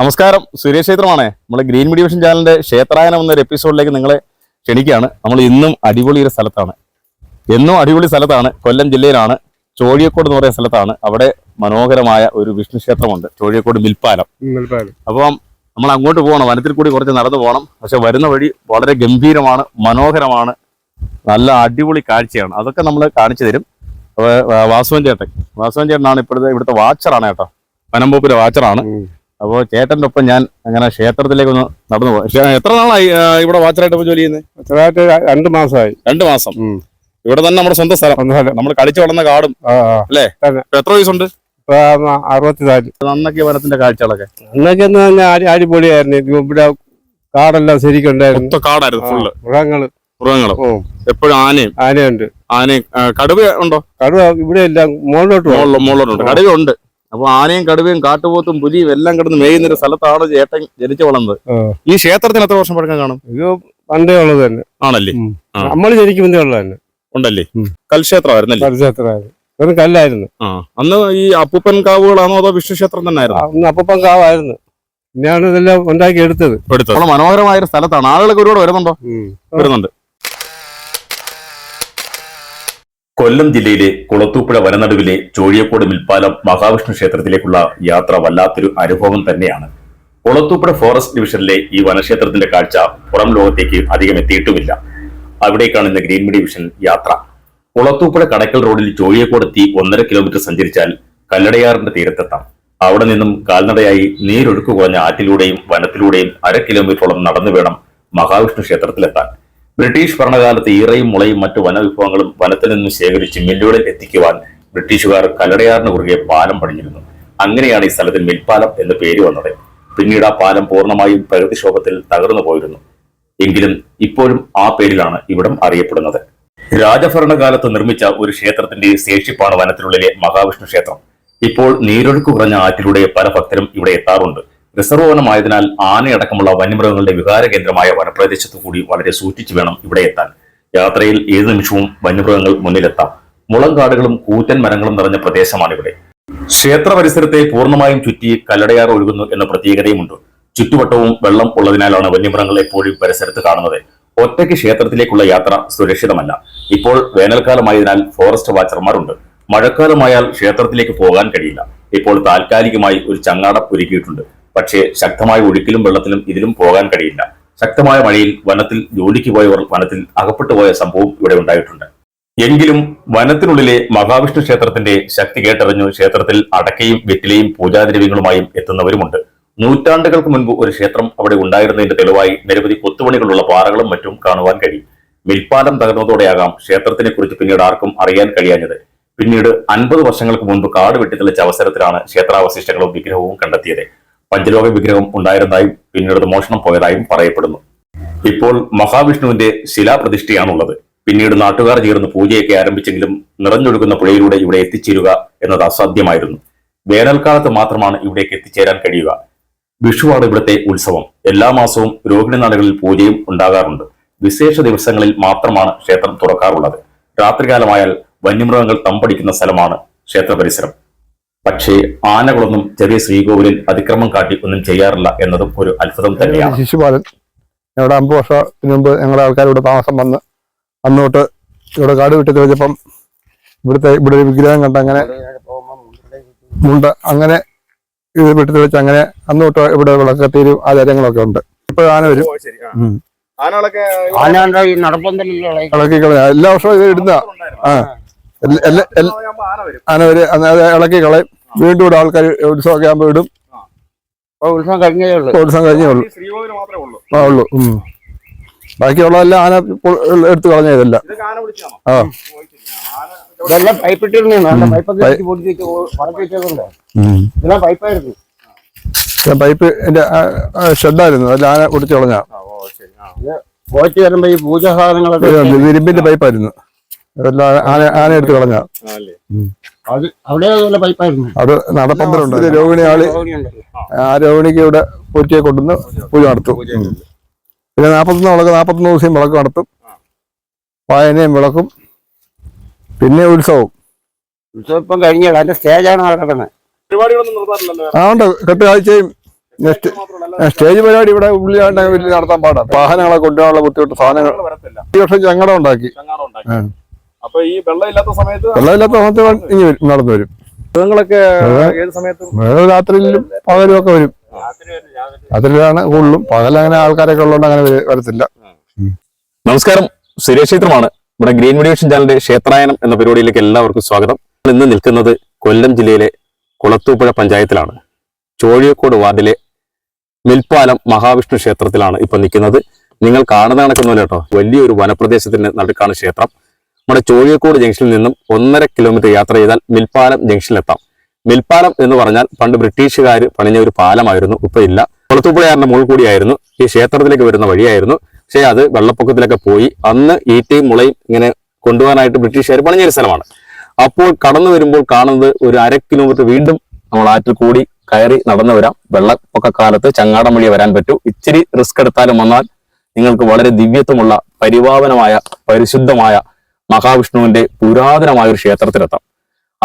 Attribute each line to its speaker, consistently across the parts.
Speaker 1: നമസ്കാരം. സുരേഷ് ക്ഷേത്രമാണേ. നമ്മുടെ green media vision ചാനലിന്റെ ക്ഷേത്രായനം എന്നൊരു എപ്പിസോഡിലേക്ക് നിങ്ങളെ ക്ഷണിക്കുകയാണ്. നമ്മൾ ഇന്നും അടിപൊളി ഒരു സ്ഥലത്താണ്. എന്നും അടിപൊളി സ്ഥലത്താണ്. കൊല്ലം ജില്ലയിലാണ്. ചോഴിയക്കോട് എന്ന് പറയുന്ന സ്ഥലത്താണ്. അവിടെ മനോഹരമായ ഒരു വിഷ്ണു ക്ഷേത്രമുണ്ട്. ചോഴിയക്കോട് മിൽപ്പാലം. അപ്പം നമ്മൾ അങ്ങോട്ട് പോകണം. വനത്തിൽ കൂടി കുറച്ച് നടന്നു പോകണം. പക്ഷെ വരുന്ന വഴി വളരെ ഗംഭീരമാണ് മനോഹരമാണ്. നല്ല അടിപൊളി കാഴ്ചയാണ്. അതൊക്കെ നമ്മൾ കാണിച്ചു തരും. വാസുവൻ ചേട്ടൻ. വാസുവൻ ചേട്ടനാണ് ഇപ്പോഴത്തെ ഇവിടുത്തെ വാച്ചറാണ് കേട്ടോ. വനംപോപ്പിലെ വാച്ചറാണ് അപ്പോൾ ചേട്ടന്റെ ഒപ്പം ഞാൻ അങ്ങനെ ക്ഷേത്രത്തിലേക്ക് ഒന്ന് നടന്നു പോകാം എത്ര നാളായി ഇവിടെ വാച്ചറായിട്ട് ജോലി ചെയ്യുന്നത്
Speaker 2: ര- രണ്ട് മാസമായി.
Speaker 1: രണ്ട് മാസം. ഇവിടെ തന്നെ നമ്മുടെ സ്വന്തം സ്ഥലം. നമ്മൾ കളിച്ചു വളർന്ന കാടും. അല്ലേ? എത്ര വയസ്സുണ്ട്?
Speaker 2: അറുപത്തിനാല്.
Speaker 1: നന്നൊക്കെ വനത്തിന്റെ കാഴ്ചകളൊക്കെ.
Speaker 2: അന്നൊക്കെ എന്ന് പറഞ്ഞാൽ അടി അടിപൊളിയായിരുന്നു. ഇവിടെ കാടെല്ലാം ശരിക്കുണ്ടായിരുന്നു.
Speaker 1: കാടായിരുന്നു ഫുള്ള്
Speaker 2: മൃഗങ്ങൾ.
Speaker 1: മൃഗങ്ങളും. എപ്പോഴും ആനയും.
Speaker 2: ആനയുണ്ട്.
Speaker 1: ആനയും കടുവ ഉണ്ടോ?
Speaker 2: കടുവ ഇവിടെ എല്ലാം മുകളിലോട്ട് മുകളിലോട്ടുണ്ട്
Speaker 1: മുകളിലും കടുവ ഉണ്ട്. അപ്പൊ ആനയും കടുവയും കാട്ടുപോത്തും പുലിയും എല്ലാം കിടന്ന് മേയുന്ന ഒരു സ്ഥലത്താണ് ചേട്ടൻ ജനിച്ചു വളർന്നത്. ഈ ക്ഷേത്രത്തിന് എത്ര വർഷം പഴക്കം കാണും?
Speaker 2: ഇത് പണ്ടേ ഉള്ളത് തന്നെ.
Speaker 1: ആണല്ലേ?
Speaker 2: നമ്മൾ ഉള്ളത് തന്നെ.
Speaker 1: ഉണ്ടല്ലേ. കൽക്ഷേത്രമായിരുന്നല്ലേ?
Speaker 2: വെറും കല്ലായിരുന്നു.
Speaker 1: അന്ന് ഈ അപ്പൂപ്പൻ കാവുകളാണോ അതോ വിഷ്ണു ക്ഷേത്രം തന്നെ ആയിരുന്നു
Speaker 2: അന്ന് അപ്പം കാവായിരുന്നു. പിന്നെയാണ് ഇതെല്ലാം ഉണ്ടാക്കി എടുത്തത്.
Speaker 1: എടുത്തത്. മനോഹരമായ സ്ഥലത്താണ്. ആളുകളൊക്കെ ഒരുപാട് വരുന്നുണ്ടോ. വരുന്നുണ്ട്.
Speaker 3: കൊല്ലം ജില്ലയിലെ കുളത്തൂപ്പുഴ വനനടുവിലെ ചോഴിയക്കോട് മിൽപ്പാലം മഹാവിഷ്ണു ക്ഷേത്രത്തിലേക്കുള്ള യാത്ര വല്ലാത്തൊരു അനുഭവം തന്നെയാണ്. കുളത്തൂപ്പുഴ ഫോറസ്റ്റ് ഡിവിഷനിലെ ഈ വനക്ഷേത്രത്തിന്റെ കാഴ്ച പുറം ലോകത്തേക്ക് അധികം എത്തിയിട്ടുമില്ല. അവിടേക്കാണ് ഇന്ന് ഗ്രീൻ മീഡിയ വിഷൻ യാത്ര. കുളത്തൂപ്പുഴ കടക്കൽ റോഡിൽ ചോഴിയക്കോട് എത്തി ഒന്നര കിലോമീറ്റർ സഞ്ചരിച്ചാൽ കല്ലടയാറിന്റെ തീരത്തെത്താം. അവിടെ നിന്നും കാൽനടയായി നീരൊഴുക്ക് കുറഞ്ഞ ആറ്റിലൂടെയും വനത്തിലൂടെയും അര കിലോമീറ്ററോളം നടന്നു വേണം മഹാവിഷ്ണു ക്ഷേത്രത്തിലെത്താൻ. ബ്രിട്ടീഷ് ഭരണകാലത്ത് ഈറയും മുളയും മറ്റു വനവിഭവങ്ങളും വനത്തിൽ നിന്നും ശേഖരിച്ച് മില്ലുകളിൽ എത്തിക്കുവാൻ ബ്രിട്ടീഷുകാർ കല്ലടയാറിന് കുറുകെ പാലം പണിഞ്ഞിരുന്നു. അങ്ങനെയാണ് ഈ സ്ഥലത്തിന് മിൽപ്പാലം എന്ന് പേര് വന്നത്. പിന്നീട് ആ പാലം പൂർണമായും പ്രകൃതിക്ഷോഭത്തിൽ തകർന്നു പോയിരുന്നു. എങ്കിലും ഇപ്പോഴും ആ പേരിലാണ് ഇവിടം അറിയപ്പെടുന്നത്. രാജഭരണകാലത്ത് നിർമ്മിച്ച ഒരു ക്ഷേത്രത്തിന്റെ ശേഷിപ്പാണ് വനത്തിനുള്ളിലെ മഹാവിഷ്ണു ക്ഷേത്രം. ഇപ്പോൾ നീരൊഴുക്ക് കുറഞ്ഞ ആറ്റിലൂടെ പല ഭക്തരും ഇവിടെ എത്താറുണ്ട്. റിസർവ് വനമായതിനാൽ ആനയടക്കമുള്ള വന്യമൃഗങ്ങളുടെ വികാര കേന്ദ്രമായ വനപ്രദേശത്തു കൂടി വളരെ സൂക്ഷിച്ചു വേണം ഇവിടെ എത്താൻ. യാത്രയിൽ ഏത് നിമിഷവും വന്യമൃഗങ്ങൾ മുന്നിലെത്താം. മുളങ്കാടുകളും കൂറ്റൻ മരങ്ങളും നിറഞ്ഞ പ്രദേശമാണിവിടെ. ക്ഷേത്ര പരിസരത്തെ പൂർണമായും ചുറ്റി കല്ലടയാർ ഒഴുകുന്നു എന്ന പ്രത്യേകതയുമുണ്ട്. ചുറ്റുവട്ടവും വെള്ളം ഉള്ളതിനാലാണ് വന്യമൃഗങ്ങൾ എപ്പോഴും പരിസരത്ത് കാണുന്നത്. ഒറ്റയ്ക്ക് ക്ഷേത്രത്തിലേക്കുള്ള യാത്ര സുരക്ഷിതമല്ല. ഇപ്പോൾ വേനൽക്കാലമായതിനാൽ ഫോറസ്റ്റ് വാച്ചർമാരുണ്ട്. മഴക്കാലമായാൽ ക്ഷേത്രത്തിലേക്ക് പോകാൻ കഴിയില്ല. ഇപ്പോൾ താൽക്കാലികമായി ഒരു ചങ്ങാടം ഒരുക്കിയിട്ടുണ്ട്. പക്ഷേ ശക്തമായ ഒഴുക്കിലും വെള്ളത്തിലും ഇതിലും പോകാൻ കഴിയില്ല. ശക്തമായ മഴയിൽ വനത്തിൽ ജോലിക്ക് പോയവർ വനത്തിൽ അകപ്പെട്ടു പോയ സംഭവം ഇവിടെ ഉണ്ടായിട്ടുണ്ട്. എങ്കിലും വനത്തിനുള്ളിലെ മഹാവിഷ്ണു ക്ഷേത്രത്തിന്റെ ശക്തി കേട്ടറിഞ്ഞു ക്ഷേത്രത്തിൽ അടക്കയും വെറ്റിലയും പൂജാദ്രവ്യങ്ങളുമായും എത്തുന്നവരുമുണ്ട്. നൂറ്റാണ്ടുകൾക്ക് മുൻപ് ഒരു ക്ഷേത്രം അവിടെ ഉണ്ടായിരുന്നതിന്റെ തെളിവായി നിരവധി കൊത്തുപണികളുള്ള പാറകളും മറ്റും കാണുവാൻ കഴിയും. മിൽപ്പാലം തകർന്നതോടെയാകാം ക്ഷേത്രത്തിനെ കുറിച്ച് പിന്നീട് ആർക്കും അറിയാൻ കഴിയാഞ്ഞത്. പിന്നീട് അൻപത് വർഷങ്ങൾക്ക് മുൻപ് കാട് വെട്ടിത്തെളിച്ച അവസരത്തിലാണ് ക്ഷേത്രാവശിഷ്ടങ്ങളും വിഗ്രഹവും കണ്ടെത്തിയത്. പഞ്ചലോക വിഗ്രഹം ഉണ്ടായിരുന്നതായും പിന്നീട് മോഷണം പോയതായും പറയപ്പെടുന്നു. ഇപ്പോൾ മഹാവിഷ്ണുവിന്റെ ശിലാപ്രതിഷ്ഠയാണുള്ളത്. പിന്നീട് നാട്ടുകാർ ചേർന്ന് പൂജയൊക്കെ ആരംഭിച്ചെങ്കിലും നിറഞ്ഞൊഴുകുന്ന പുഴയിലൂടെ ഇവിടെ എത്തിച്ചേരുക എന്നത് അസാധ്യമായിരുന്നു. വേനൽക്കാലത്ത് മാത്രമാണ് ഇവിടേക്ക് എത്തിച്ചേരാൻ കഴിയുക. വിഷുവാണ് ഇവിടുത്തെ ഉത്സവം. എല്ലാ മാസവും രോഹിണി നാളുകളിൽ പൂജയും ഉണ്ടാകാറുണ്ട്. വിശേഷ ദിവസങ്ങളിൽ മാത്രമാണ് ക്ഷേത്രം തുറക്കാറുള്ളത്. രാത്രികാലമായാൽ വന്യമൃഗങ്ങൾ തമ്പടിക്കുന്ന സ്ഥലമാണ് ക്ഷേത്ര പരിസരം പക്ഷേ ആനകളൊന്നും ചെറിയ ശ്രീകോവിലിൽ അതിക്രമം കാട്ടി ഒന്നും ചെയ്യാറില്ല എന്നതും ഒരു അത്ഭുതം തന്നെയാണ്.
Speaker 4: ശിശുപാലൻ. ഇവിടെ അമ്പത് വർഷത്തിന് മുമ്പ് ഞങ്ങളുടെ ആൾക്കാർ ഇവിടെ താമസം വന്ന് അന്നോട്ട് ഇവിടെ കാട് വിട്ട് കഴിഞ്ഞപ്പം ഇവിടുത്തെ ഇവിടെ ഒരു വിഗ്രഹം കണ്ട് അങ്ങനെ മുണ്ട അങ്ങനെ ഇത് വിട്ടു തെളിച്ച് അങ്ങനെ അന്നോട്ട് ഇവിടെ വിളക്കത്തീരും ആചാരങ്ങളൊക്കെ ഉണ്ട്. ഇപ്പൊ ആന വരും.
Speaker 1: ആനകളൊക്കെ
Speaker 4: എല്ലാ വർഷവും ഇത് ഇടുന്ന ആ. ആന ഒരു ഇളക്കി കളയും. വീണ്ടും ഇവിടെ ആൾക്കാർ ഉത്സവമൊക്കെ ആകുമ്പോൾ ഇടും.
Speaker 5: ഉത്സവം കഴിഞ്ഞേ ഉള്ളു.
Speaker 4: ഉത്സവം കഴിഞ്ഞേ ഉള്ളൂ.
Speaker 1: മാത്രമേ ഉള്ളൂ.
Speaker 4: ആ ഉള്ളൂ. ബാക്കിയുള്ളതെല്ലാം ആന എടുത്തു എടുത്ത് കളഞ്ഞ ഇതെല്ലാം. ആ.
Speaker 5: പൈപ്പ് പൈപ്പൊക്കെ ഇതെല്ലാം പൈപ്പായിരുന്നു
Speaker 4: ഞാൻ പൈപ്പിന്റെ ഷെഡായിരുന്നു അതിൽ ആന കുടിച്ചു കളഞ്ഞ.
Speaker 5: വരുമ്പോ ഈ പൂജാ സാധനങ്ങളൊക്കെ
Speaker 4: ഇരുമ്പിന്റെ പൈപ്പായിരുന്നു അതെല്ലാം ആന ആന എടുത്ത് കളഞ്ഞ.
Speaker 5: അത്
Speaker 4: ഇത് രോഹിണി ആളി ആ. രോഹിണിക്ക് ഇവിടെ പൂച്ചയെ കൊണ്ടുവന്ന് പൂജ നടത്തും. പിന്നെ നാപ്പത്തൊന്ന് വിളക്ക് നാപ്പത്തൊന്ന് ദിവസം വിളക്ക് നടത്തും. വായനയും വിളക്കും. പിന്നെ ഉത്സവം
Speaker 5: ഉത്സവം ഇപ്പം കഴിഞ്ഞ അതിന്റെ സ്റ്റേജാണ് നടക്കുന്നത്.
Speaker 4: ആ ഉണ്ട്. കെട്ടുകാഴ്ചയും നെക്സ്റ്റ് സ്റ്റേജ് പരിപാടി ഇവിടെ ഉള്ളിലാണ്ട് വലിയ നടത്താൻ പാടാ. വാഹനങ്ങളെ കൊണ്ടുപോകാനുള്ള ബുദ്ധിമുട്ട് സാധനങ്ങൾ. ഈ വർഷം ചങ്ങടം ഉണ്ടാക്കി.
Speaker 3: അപ്പൊ ഈ വെള്ളമില്ലാത്ത സമയത്ത്
Speaker 4: വെള്ളമില്ലാത്ത സമയത്ത് ഇനി വരും നടന്നു വരും.
Speaker 3: മൃഗങ്ങളൊക്കെ ഏത് സമയത്തും
Speaker 4: രാത്രിയിലും പകലും ഒക്കെ വരും. രാത്രിയിലാണ് കൂടുതലും അങ്ങനെ ആൾക്കാരൊക്കെ ഉള്ളതുകൊണ്ട് അങ്ങനെ വര- വരത്തില്ല.
Speaker 3: നമസ്കാരം. സുരേഷേത്രമാണ് നമ്മുടെ ഗ്രീൻ മെഡിയേഷൻ ചാനലിന്റെ ക്ഷേത്രായനം എന്ന പരിപാടിയിലേക്ക് എല്ലാവർക്കും സ്വാഗതം. ഇന്ന് നിൽക്കുന്നത് കൊല്ലം ജില്ലയിലെ കുളത്തൂപ്പുഴ പഞ്ചായത്തിലാണ്. ചോഴിയക്കോട് വാർഡിലെ മിൽപ്പാലം മഹാവിഷ്ണു ക്ഷേത്രത്തിലാണ് ഇപ്പൊ നിൽക്കുന്നത്. നിങ്ങൾ കാണുന്ന കണക്കൊന്നുമില്ല കേട്ടോ വലിയൊരു വനപ്രദേശത്തിന്റെ നടുക്കാണ് ക്ഷേത്രം. നമ്മുടെ ചോഴിയക്കോട് ജംഗ്ഷനിൽ നിന്നും ഒന്നര കിലോമീറ്റർ യാത്ര ചെയ്താൽ മിൽപ്പാലം ജംഗ്ഷനിലെത്താം. മിൽപ്പാലം എന്ന് പറഞ്ഞാൽ പണ്ട് ബ്രിട്ടീഷുകാർ പണിഞ്ഞ ഒരു പാലമായിരുന്നു ഇപ്പൊ ഇല്ല. കുളത്തൂപ്പുഴയാറിന്റെ മുകൾ കൂടിയായിരുന്നു ഈ ക്ഷേത്രത്തിലേക്ക് വരുന്ന വഴിയായിരുന്നു. പക്ഷേ അത് വെള്ളപ്പൊക്കത്തിലൊക്കെ പോയി. അന്ന് ഈറ്റയും മുളയും ഇങ്ങനെ കൊണ്ടുപോകാനായിട്ട് ബ്രിട്ടീഷുകാർ പണിഞ്ഞൊരു സ്ഥലമാണ്. അപ്പോൾ കടന്നു വരുമ്പോൾ കാണുന്നത് ഒരു അര കിലോമീറ്റർ വീണ്ടും നമ്മൾ ആറ്റിൽ കൂടി കയറി നടന്നു വരാം. വെള്ളപ്പൊക്ക കാലത്ത് ചങ്ങാടം വഴി വരാൻ പറ്റൂ. ഇച്ചിരി റിസ്ക് എടുത്താലും വന്നാൽ നിങ്ങൾക്ക് വളരെ ദിവ്യത്വമുള്ള പരിപാവനമായ പരിശുദ്ധമായ മഹാവിഷ്ണുവിന്റെ പുരാതനമായ ഒരു ക്ഷേത്രത്തിലെത്താം.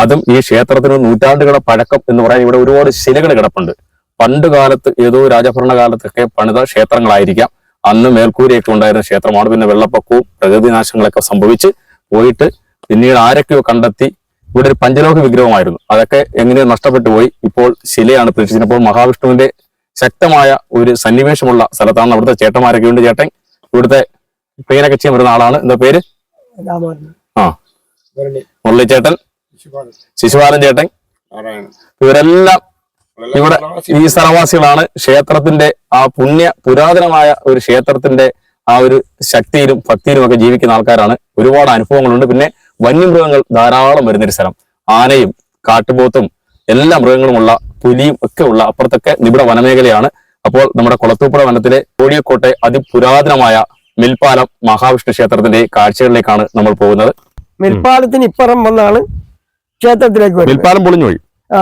Speaker 3: അതും ഈ ക്ഷേത്രത്തിന് നൂറ്റാണ്ടുകളുടെ പഴക്കം എന്ന് പറയാൻ ഇവിടെ ഒരുപാട് ശിലകൾ കിടപ്പുണ്ട്. പണ്ട് കാലത്ത് ഏതോ രാജഭരണ കാലത്തൊക്കെ പണിത ക്ഷേത്രങ്ങളായിരിക്കാം. അന്ന് മേൽക്കൂരയൊക്കെ ഉണ്ടായിരുന്ന ക്ഷേത്രമാണ്. പിന്നെ വെള്ളപ്പൊക്കവും പ്രകൃതി നാശങ്ങളൊക്കെ സംഭവിച്ച് പോയിട്ട് പിന്നീട് ആരൊക്കെയോ കണ്ടെത്തി ഇവിടെ ഒരു പഞ്ചലോക വിഗ്രഹമായിരുന്നു. അതൊക്കെ എങ്ങനെയോ നഷ്ടപ്പെട്ടു പോയി. ഇപ്പോൾ ശിലയാണ് പ്രതീക്ഷിച്ചപ്പോൾ മഹാവിഷ്ണുവിന്റെ ശക്തമായ ഒരു സന്നിവേശമുള്ള സ്ഥലത്താണ് അവിടുത്തെ ചേട്ടന്മാരൊക്കെ ഉണ്ട്. ചേട്ടൻ ഇവിടുത്തെ പേരൊക്കെ ചെയ്യാൻ വരുന്ന ആളാണ്. എന്താ പേര്? ആ. മുരളിച്ചേട്ടൻ ശിശുപാലൻ. ചേട്ടൻ. ഇവരെല്ലാം ഇവിടെ ഈ സ്ഥലവാസികളാണ്. ക്ഷേത്രത്തിന്റെ ആ പുണ്യ പുരാതനമായ ഒരു ക്ഷേത്രത്തിന്റെ ആ ഒരു ശക്തിയിലും ഭക്തിയിലും ഒക്കെ ജീവിക്കുന്ന ആൾക്കാരാണ്. ഒരുപാട് അനുഭവങ്ങളുണ്ട്. പിന്നെ വന്യമൃഗങ്ങൾ ധാരാളം വരുന്നൊരു സ്ഥലം. ആനയും കാട്ടുപോത്തും എല്ലാ മൃഗങ്ങളുമുള്ള പുലിയും ഒക്കെ ഉള്ള അപ്പുറത്തൊക്കെ നിബിഡ വനമേഖലയാണ്. അപ്പോൾ നമ്മുടെ കുളത്തൂപ്പുഴ വനത്തിലെ കോഴിയക്കോട്ടെ അതിപുരാതനമായ മിൽപ്പാലം മഹാവിഷ്ണു ക്ഷേത്രത്തിന്റെ കാഴ്ചകളിലേക്കാണ് നമ്മൾ പോകുന്നത്.
Speaker 5: മിൽപ്പാലത്തിന് ഇപ്പുറം വന്നാണ് ക്ഷേത്രത്തിലേക്ക്
Speaker 3: മിൽപ്പാലം പൊളിഞ്ഞുപോയി.
Speaker 5: ആ.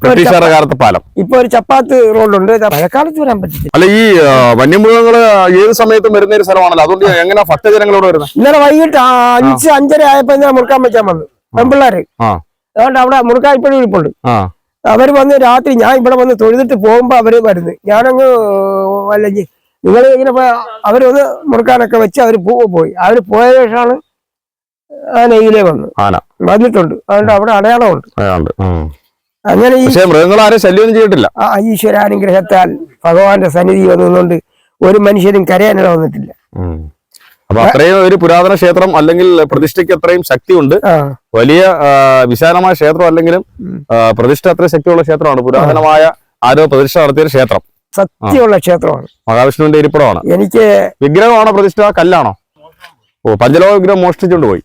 Speaker 3: ബ്രിട്ടീഷുകാരുടെ കാലത്തെ പാലം.
Speaker 5: ഇപ്പൊ ഒരു ചപ്പാത്ത് റോഡുണ്ട്. മഴക്കാലത്ത് വരാൻ പറ്റത്തില്ല.
Speaker 3: അല്ല ഈ ആ, വന്യമൃഗങ്ങൾ ഏത് സമയത്തും വരുന്ന ഒരു സ്ഥലമാണല്ലോ. അതുകൊണ്ട് എങ്ങനെ ഭക്തജനങ്ങളോട് വരുന്നത്
Speaker 5: ഇന്നലെ വൈകിട്ട് അഞ്ച് അഞ്ചര ആയപ്പോ ഇന്നലെ മുറുക്കാൻ വെച്ചാൻ വന്നു. പെമ്പിള്ളേര്. അതുകൊണ്ട് അവിടെ മുറുക്കാൻ ഇപ്പോഴും ഇരിപ്പുണ്ട്. അവർ വന്ന് രാത്രി ഞാൻ ഇവിടെ വന്ന് തൊഴുതിട്ട് പോകുമ്പോ അവർ വരുന്നു. ഞാനങ്ങ് അല്ലെങ്കിൽ നിങ്ങൾ ഇങ്ങനെ പോയ അവർ വന്ന് മുറുക്കാനൊക്കെ വെച്ച് അവർ പോയി. അവർ പോയ ശേഷമാണ് ആ നെയ്യിലേ വന്നു
Speaker 3: ആന.
Speaker 5: വന്നിട്ടുണ്ട്. അതുകൊണ്ട് അവിടെ അടയാളമുണ്ട്. അങ്ങനെ ഈ
Speaker 3: മൃഗങ്ങളാരും ശല്യം ചെയ്തിട്ടില്ല.
Speaker 5: ആ ഈശ്വരാനുഗ്രഹത്താൽ ഭഗവാന്റെ സന്നിധി വന്നതുകൊണ്ട് ഒരു മനുഷ്യനും കരയാനിട വന്നിട്ടില്ല.
Speaker 3: അപ്പൊ അത്രയും ഒരു പുരാതന ക്ഷേത്രം അല്ലെങ്കിൽ പ്രതിഷ്ഠയ്ക്ക് അത്രയും ശക്തിയുണ്ട്. വലിയ വിശാലമായ ക്ഷേത്രം അല്ലെങ്കിലും പ്രതിഷ്ഠ അത്രയും ശക്തിയുള്ള ക്ഷേത്രമാണ്. പുരാതനമായ ആരോ പ്രതിഷ്ഠ നടത്തിയ ക്ഷേത്രം.
Speaker 5: സത്യമുള്ള ക്ഷേത്രമാണ്.
Speaker 3: മഹാവിഷ്ണുവിന്റെ ഇരിപ്പിടമാണ്.
Speaker 5: എനിക്ക്
Speaker 3: വിഗ്രഹമാണോ പ്രതിഷ്ഠ? കല്ലാണോ? ഓ പഞ്ചലോക വിഗ്രഹം മോഷ്ടിച്ചുകൊണ്ട് പോയി.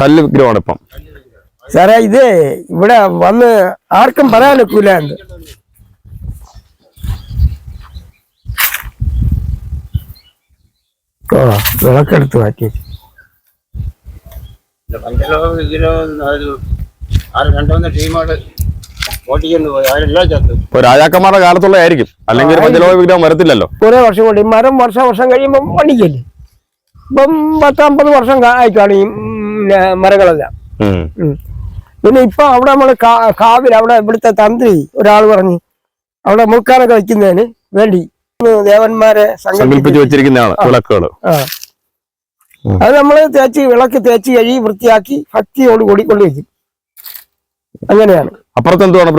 Speaker 3: കല്ല് വിഗ്രഹമാണ് ഇപ്പം.
Speaker 5: സാറേ ഇത് ഇവിടെ വന്ന് ആർക്കും പറയാൻ ഒക്കില്ല എന്ത്? ഓ വിളക്കെടുത്ത് മാറ്റി
Speaker 6: പഞ്ചലോക വിഗ്രഹം ആര് കണ്ടുവന്ന ടീമോട്
Speaker 3: ഇപ്പൊ രാജാക്കന്മാരുടെ കാലത്തുള്ള ആയിരിക്കും അല്ലെങ്കിൽ പഞ്ചലോക വിഗ്രഹം വരത്തില്ലല്ലോ.
Speaker 5: കുറെ വർഷം കൊണ്ട് ഈ മരം വർഷം വർഷം കഴിയുമ്പോൾ പണിക്കല്ലേ ഇപ്പം പത്തമ്പത് വർഷം ആയിക്കാണ് ഈ മരങ്ങളെല്ലാം. പിന്നെ ഇപ്പൊ അവിടെ നമ്മൾ കാവിൽ അവിടെ ഇവിടുത്തെ തന്ത്രി ഒരാൾ പറഞ്ഞു അവിടെ മുൾക്കാനൊക്കെ വെക്കുന്നതിന് വേണ്ടി ദേവന്മാരെ
Speaker 3: സങ്കല്പിച്ച് വെച്ചിരിക്കുന്നതാണ് വിളക്കുകൾ.
Speaker 5: ആ. അത് നമ്മൾ തേച്ച് വിളക്ക് തേച്ച് കഴുകി വൃത്തിയാക്കി ഭക്തിയോട് കൂടി കൊണ്ടുവയ്ക്കും അങ്ങനെയാണ്.
Speaker 3: അപ്പുറത്ത് എന്തുവാണ്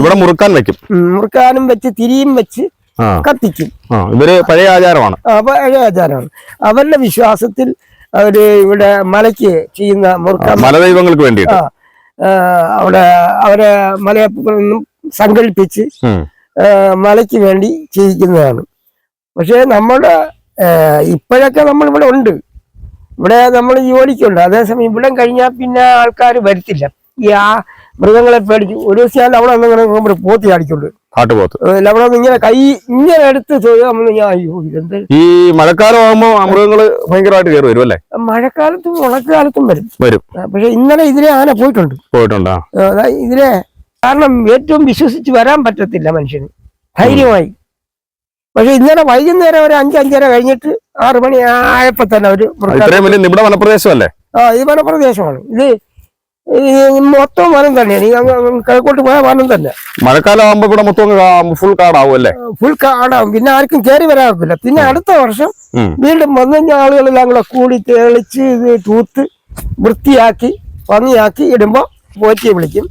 Speaker 3: ഇവിടെ മുറുക്കാൻ വെക്കും.
Speaker 5: മുറുക്കാനും വെച്ച് തിരിയും വെച്ച് കത്തിക്കും.
Speaker 3: ഇവർ പഴയ ആചാരമാണ്.
Speaker 5: പഴയ ആചാരമാണ്. അവരുടെ വിശ്വാസത്തിൽ അവർ ഇവിടെ മലയ്ക്ക് ചെയ്യുന്ന മുറുക്കാൻ
Speaker 3: മലദൈവങ്ങൾക്ക്
Speaker 5: വേണ്ടി അവിടെ അവരെ നിന്നും സങ്കല്പിച്ച് മലയ്ക്ക് വേണ്ടി ചെയ്യിക്കുന്നതാണ്. പക്ഷേ നമ്മുടെ ഇപ്പോഴൊക്കെ നമ്മൾ ഇവിടെ ഉണ്ട്. ഇവിടെ നമ്മൾ ജോലിക്കുണ്ട്. അതേസമയം ഇവിടെ കഴിഞ്ഞാൽ പിന്നെ ആൾക്കാർ വരത്തില്ല. ഈ ആ മൃഗങ്ങളെ പേടിക്കും ഒരു ദിവസം ഞാൻ അവിടെ വന്നിങ്ങനെ നോക്കുമ്പോൾ പോത്തി അടിച്ചുണ്ട്
Speaker 3: കാട്ടുപോത്ത്.
Speaker 5: അവിടെ ഇങ്ങനെ കൈ ഇങ്ങനെ എടുത്ത് ഞാൻ
Speaker 3: ഈ മഴക്കാലം ആകുമ്പോ ആ മൃഗങ്ങൾ ഭയങ്കരമായിട്ട് കയറി വരും അല്ലേ?
Speaker 5: മഴക്കാലത്തും ഉണക്കാലത്തും വരും.
Speaker 3: വരും.
Speaker 5: പക്ഷെ ഇന്നലെ ഇതിലെ ആന പോയിട്ടുണ്ട്.
Speaker 3: പോയിട്ടുണ്ടോ
Speaker 5: ഇതിലെ കാരണം ഏറ്റവും വിശ്വസിച്ച് വരാൻ പറ്റത്തില്ല മനുഷ്യന്. ധൈര്യമായി. പക്ഷെ ഇന്നലെ വൈകുന്നേരം ഒരു അഞ്ച് അഞ്ചര കഴിഞ്ഞിട്ട് ആറു മണി ആയപ്പോ തന്നെ ഒരു
Speaker 3: നിബിഡ വനപ്രദേശമല്ലേ?
Speaker 5: ആ ഇത് വനപ്രദേശമാണ്. ഇത് മൊത്തം വനം തന്നെയാണ് കിഴക്കോട്ട് പോയാൽ വനം തന്നെ.
Speaker 1: മഴക്കാലം ആകുമ്പോ ഇവിടെ മൊത്തം ഫുൾ കാടാവും അല്ലേ?
Speaker 5: ഫുൾ കാടാവും. പിന്നെ ആർക്കും കയറി വരാറില്ല പിന്നെ അടുത്ത വർഷം വീണ്ടും വന്നു കഴിഞ്ഞാൽ ആളുകളെല്ലാം കൂടെ കൂടി തെളിച്ച് തൂത്ത് വൃത്തിയാക്കി ഭംഗിയാക്കി ഇടുമ്പോൾ പോറ്റിയെ വിളിക്കും.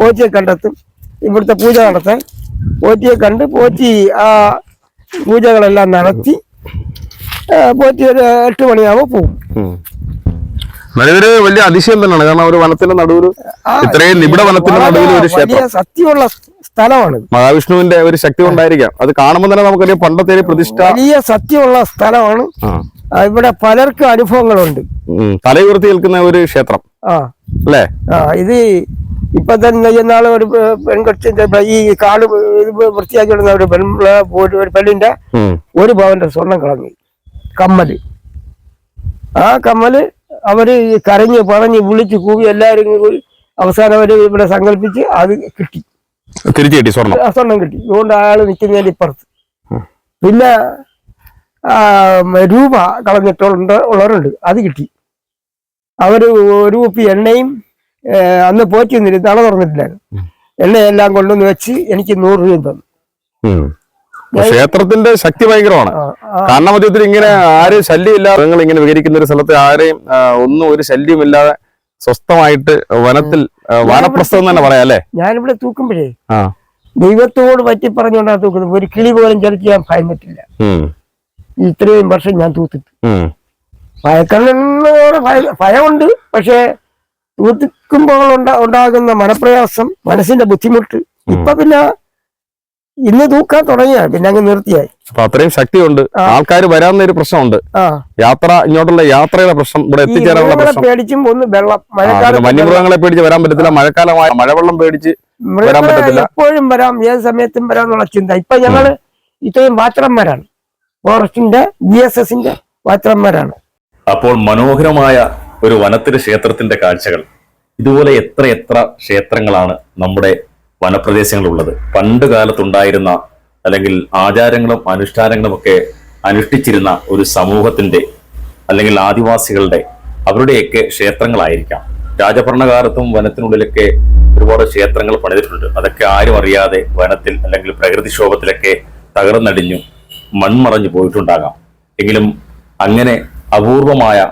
Speaker 5: പോറ്റിയെ കണ്ടെത്തും. ഇവിടുത്തെ പൂജ നടത്താൻ പോറ്റിയെ കണ്ട് പോറ്റി ആ പൂജകളെല്ലാം നടത്തി പോറ്റി ഒരു എട്ട് മണിയാകുമ്പോൾ പോകും
Speaker 1: ഇതൊരു വലിയ അതിശയം തന്നെയാണ്. കാരണം ഒരു വനത്തിന്റെ നടുവിൽ ഇത്രയും നിബിഡ വനത്തിന്റെ നടുവിൽ ഒരു ക്ഷേത്രം.
Speaker 5: സത്യമുള്ള സ്ഥലമാണ്.
Speaker 1: മഹാവിഷ്ണുവിന്റെ ഒരു ശക്തി ഉണ്ടായിരിക്കാം. അത് കാണുമ്പോൾ തന്നെ നമുക്കറിയാം പണ്ടത്തെ പ്രതിഷ്ഠ.
Speaker 5: വലിയ സത്യമുള്ള സ്ഥലമാണ്. ഇവിടെ പലർക്കും അനുഭവങ്ങളുണ്ട്.
Speaker 1: തലയുർത്തി തലയുയർത്തി നിൽക്കുന്ന ഒരു ക്ഷേത്രം. അല്ലേ?
Speaker 5: ഇത് ഇപ്പൊ തന്നെ ഇന്നാൾ ഒരു പെൺകൊച്ചിന്റെ ഈ കാട് വൃത്തിയാക്കി വിടുന്ന ഒരു പെൺ ഒരു പെണ്ണിന്റെ. ഒരു പവന്റെ സ്വർണം കളഞ്ഞു. കമ്മൽ. ആ കമ്മൽ അവർ ഈ കരഞ്ഞ് പറഞ്ഞ് വിളിച്ച് കൂവി എല്ലാവരും കൂടി അവസാനം അവർ ഇവിടെ സങ്കല്പിച്ച് അത് കിട്ടി.
Speaker 1: തിരിച്ചു കിട്ടി സ്വർണം.
Speaker 5: സ്വർണം കിട്ടി. അതുകൊണ്ട് അയാൾ നിൽക്കുന്നതിന്റെ ഇപ്പുറത്ത്. പിന്നെ രൂപ കളഞ്ഞിട്ടുണ്ട് ഉള്ളവരുണ്ട്. അത് കിട്ടി. അവർ ഒരു കുപ്പി എണ്ണയും അന്ന് പോറ്റി നിന്നിരുന്ന് തള തുറന്നിട്ടില്ലായിരുന്നു. എണ്ണയെല്ലാം കൊണ്ടുവന്ന് വെച്ച് എനിക്ക് നൂറ് രൂപയും തന്നു.
Speaker 1: ക്ഷേത്രത്തിന്റെ ശക്തി ഭയങ്കരമാണ്.
Speaker 5: കാരണം
Speaker 1: മധ്യത്തിൽ ഇങ്ങനെ ആരും ശല്യമില്ലാതെ നിങ്ങൾ ഇങ്ങനെ വിഹരിക്കുന്ന ഒരു സ്ഥലത്ത് ആരെയും ഒന്നും ഒരു ശല്യമില്ലാതെ സ്വസ്ഥമായിട്ട് വനത്തിൽ വനപ്രസ്ഥം തന്നെ പറയാം അല്ലേ?
Speaker 5: ഞാനിവിടെ തൂക്കുമ്പോഴേ ദൈവത്തോട് പറ്റി പറഞ്ഞുകൊണ്ടാണ് തൂക്കുന്നത്. ഒരു കിളി പോലും ചലിച്ച് ഞാൻ ഭയം
Speaker 1: പറ്റില്ല
Speaker 5: ഇത്രയും വർഷം ഞാൻ തൂത്തിട്ട്.
Speaker 1: ഉം.
Speaker 5: ഭയക്കണ്ണോടെ ഭയ ഭയമുണ്ട്. പക്ഷേ തൂത്തിക്കുമ്പോൾ ഉണ്ടാ ഉണ്ടാകുന്ന മനപ്രയാസം മനസ്സിന്റെ ബുദ്ധിമുട്ട്. ഇപ്പൊ പിന്നെ ഇന്ന് തൂക്കാൻ തുടങ്ങിയ പിന്നെ അങ്ങ് നിർത്തിയായി.
Speaker 1: അപ്പൊ അത്രയും ശക്തിയുണ്ട്. ആൾക്കാർ വരാവുന്ന ഒരു പ്രശ്നമുണ്ട്. യാത്ര ഇങ്ങോട്ടുള്ള യാത്രയുടെ പ്രശ്നം ഇവിടെ എത്തിച്ചേരാനുള്ള പ്രശ്നം.
Speaker 5: പേടിച്ചും ഒന്ന് വെള്ളം
Speaker 1: വന്യമൃഗങ്ങളെ പേടിച്ച് വരാൻ പറ്റത്തില്ല. മഴക്കാലമായ മഴവെള്ളം പേടിച്ച് വരാൻ പറ്റത്തില്ല.
Speaker 5: എപ്പോഴും വരാം ഏത് സമയത്തും വരാന്നുള്ള ചിന്ത. ഇപ്പൊ ഞങ്ങൾ ഇത്രയും വാച്ചറന്മാരാണ് ഫോറസ്റ്റിന്റെ ബി എസ് എസിന്റെ വാച്ചറന്മാരാണ്
Speaker 3: അപ്പോൾ മനോഹരമായ ഒരു വനത്തിന് ക്ഷേത്രത്തിന്റെ കാഴ്ചകൾ. ഇതുപോലെ എത്ര എത്ര ക്ഷേത്രങ്ങളാണ് നമ്മുടെ വനപ്രദേശങ്ങളുള്ളത്. പണ്ട് കാലത്തുണ്ടായിരുന്ന അല്ലെങ്കിൽ ആചാരങ്ങളും അനുഷ്ഠാനങ്ങളും ഒക്കെ അനുഷ്ഠിച്ചിരുന്ന ഒരു സമൂഹത്തിന്റെ അല്ലെങ്കിൽ ആദിവാസികളുടെ അവരുടെയൊക്കെ ക്ഷേത്രങ്ങളായിരിക്കാം. രാജഭരണകാലത്തും വനത്തിനുള്ളിലൊക്കെ ഒരുപാട് ക്ഷേത്രങ്ങൾ പണിതിട്ടുണ്ട്. അതൊക്കെ ആരും അറിയാതെ വനത്തിൽ അല്ലെങ്കിൽ പ്രകൃതിക്ഷോഭത്തിലൊക്കെ തകർന്നടിഞ്ഞു മൺമറഞ്ഞു പോയിട്ടുണ്ടാകാം. എങ്കിലും അങ്ങനെ അപൂർവമായ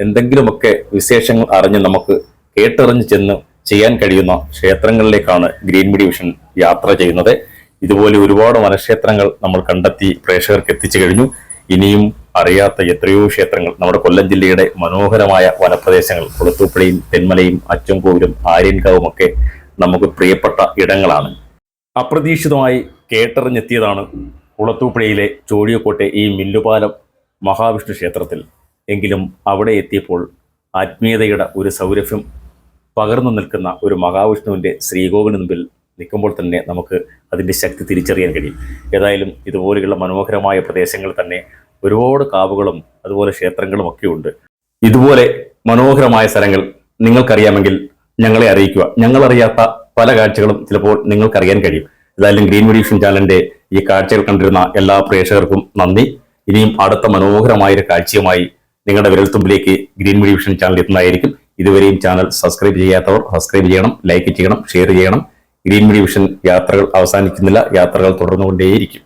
Speaker 3: എന്തെങ്കിലുമൊക്കെ വിശേഷങ്ങൾ അറിഞ്ഞ് നമുക്ക് കേട്ടറിഞ്ഞ് ചെന്ന് ചെയ്യാൻ കഴിയുന്ന ക്ഷേത്രങ്ങളിലേക്കാണ് ഗ്രീൻ മീഡിയ വിഷൻ യാത്ര ചെയ്യുന്നത്. ഇതുപോലെ ഒരുപാട് വനക്ഷേത്രങ്ങൾ നമ്മൾ കണ്ടെത്തി പ്രേക്ഷകർക്ക് എത്തിച്ചു കഴിഞ്ഞു. ഇനിയും അറിയാത്ത എത്രയോ ക്ഷേത്രങ്ങൾ നമ്മുടെ കൊല്ലം ജില്ലയുടെ മനോഹരമായ വനപ്രദേശങ്ങൾ കൊളത്തൂപ്പുഴയും തെന്മലയും അച്ചൻകോവിലും ആര്യൻകാവും ഒക്കെ നമുക്ക് പ്രിയപ്പെട്ട ഇടങ്ങളാണ്. അപ്രതീക്ഷിതമായി കേട്ടറിഞ്ഞെത്തിയതാണ് കുളത്തൂപ്പുഴയിലെ ചോഴിയക്കോട്ടെ ഈ മില്ലുപാലം മഹാവിഷ്ണു ക്ഷേത്രത്തിൽ. എങ്കിലും അവിടെ എത്തിയപ്പോൾ ആത്മീയതയുടെ ഒരു സൗരഭ്യം പകർന്നു നിൽക്കുന്ന ഒരു മഹാവിഷ്ണുവിന്റെ ശ്രീകോവിന് മുമ്പിൽ നിൽക്കുമ്പോൾ തന്നെ നമുക്ക് അതിന്റെ ശക്തി തിരിച്ചറിയാൻ കഴിയും. ഏതായാലും ഇതുപോലെയുള്ള മനോഹരമായ പ്രദേശങ്ങൾ തന്നെ ഒരുപാട് കാവുകളും അതുപോലെ ക്ഷേത്രങ്ങളും ഒക്കെ ഉണ്ട്. ഇതുപോലെ മനോഹരമായ സ്ഥലങ്ങൾ നിങ്ങൾക്കറിയാമെങ്കിൽ ഞങ്ങളെ അറിയിക്കുക. ഞങ്ങളറിയാത്ത പല കാഴ്ചകളും ചിലപ്പോൾ നിങ്ങൾക്കറിയാൻ കഴിയും. ഏതായാലും ഗ്രീൻ മെഡിഷൻ ചാനലിന്റെ ഈ കാഴ്ചകൾ കണ്ടിരുന്ന എല്ലാ പ്രേക്ഷകർക്കും നന്ദി. ഇനിയും അടുത്ത മനോഹരമായ ഒരു കാഴ്ചയുമായി നിങ്ങളുടെ വിരൽത്തുമ്പിലേക്ക് ഗ്രീൻ മെഡിഷൻ ചാനൽ എത്തുന്നതായിരിക്കും. ഇതുവരെയും ചാനൽ സബ്സ്ക്രൈബ് ചെയ്യാത്തവർ സബ്സ്ക്രൈബ് ചെയ്യണം ലൈക്ക് ചെയ്യണം ഷെയർ ചെയ്യണം. ഗ്രീൻ മെഡിവിഷൻ യാത്രകൾ അവസാനിക്കുന്നില്ല. യാത്രകൾ തുടർന്നുകൊണ്ടേയിരിക്കും.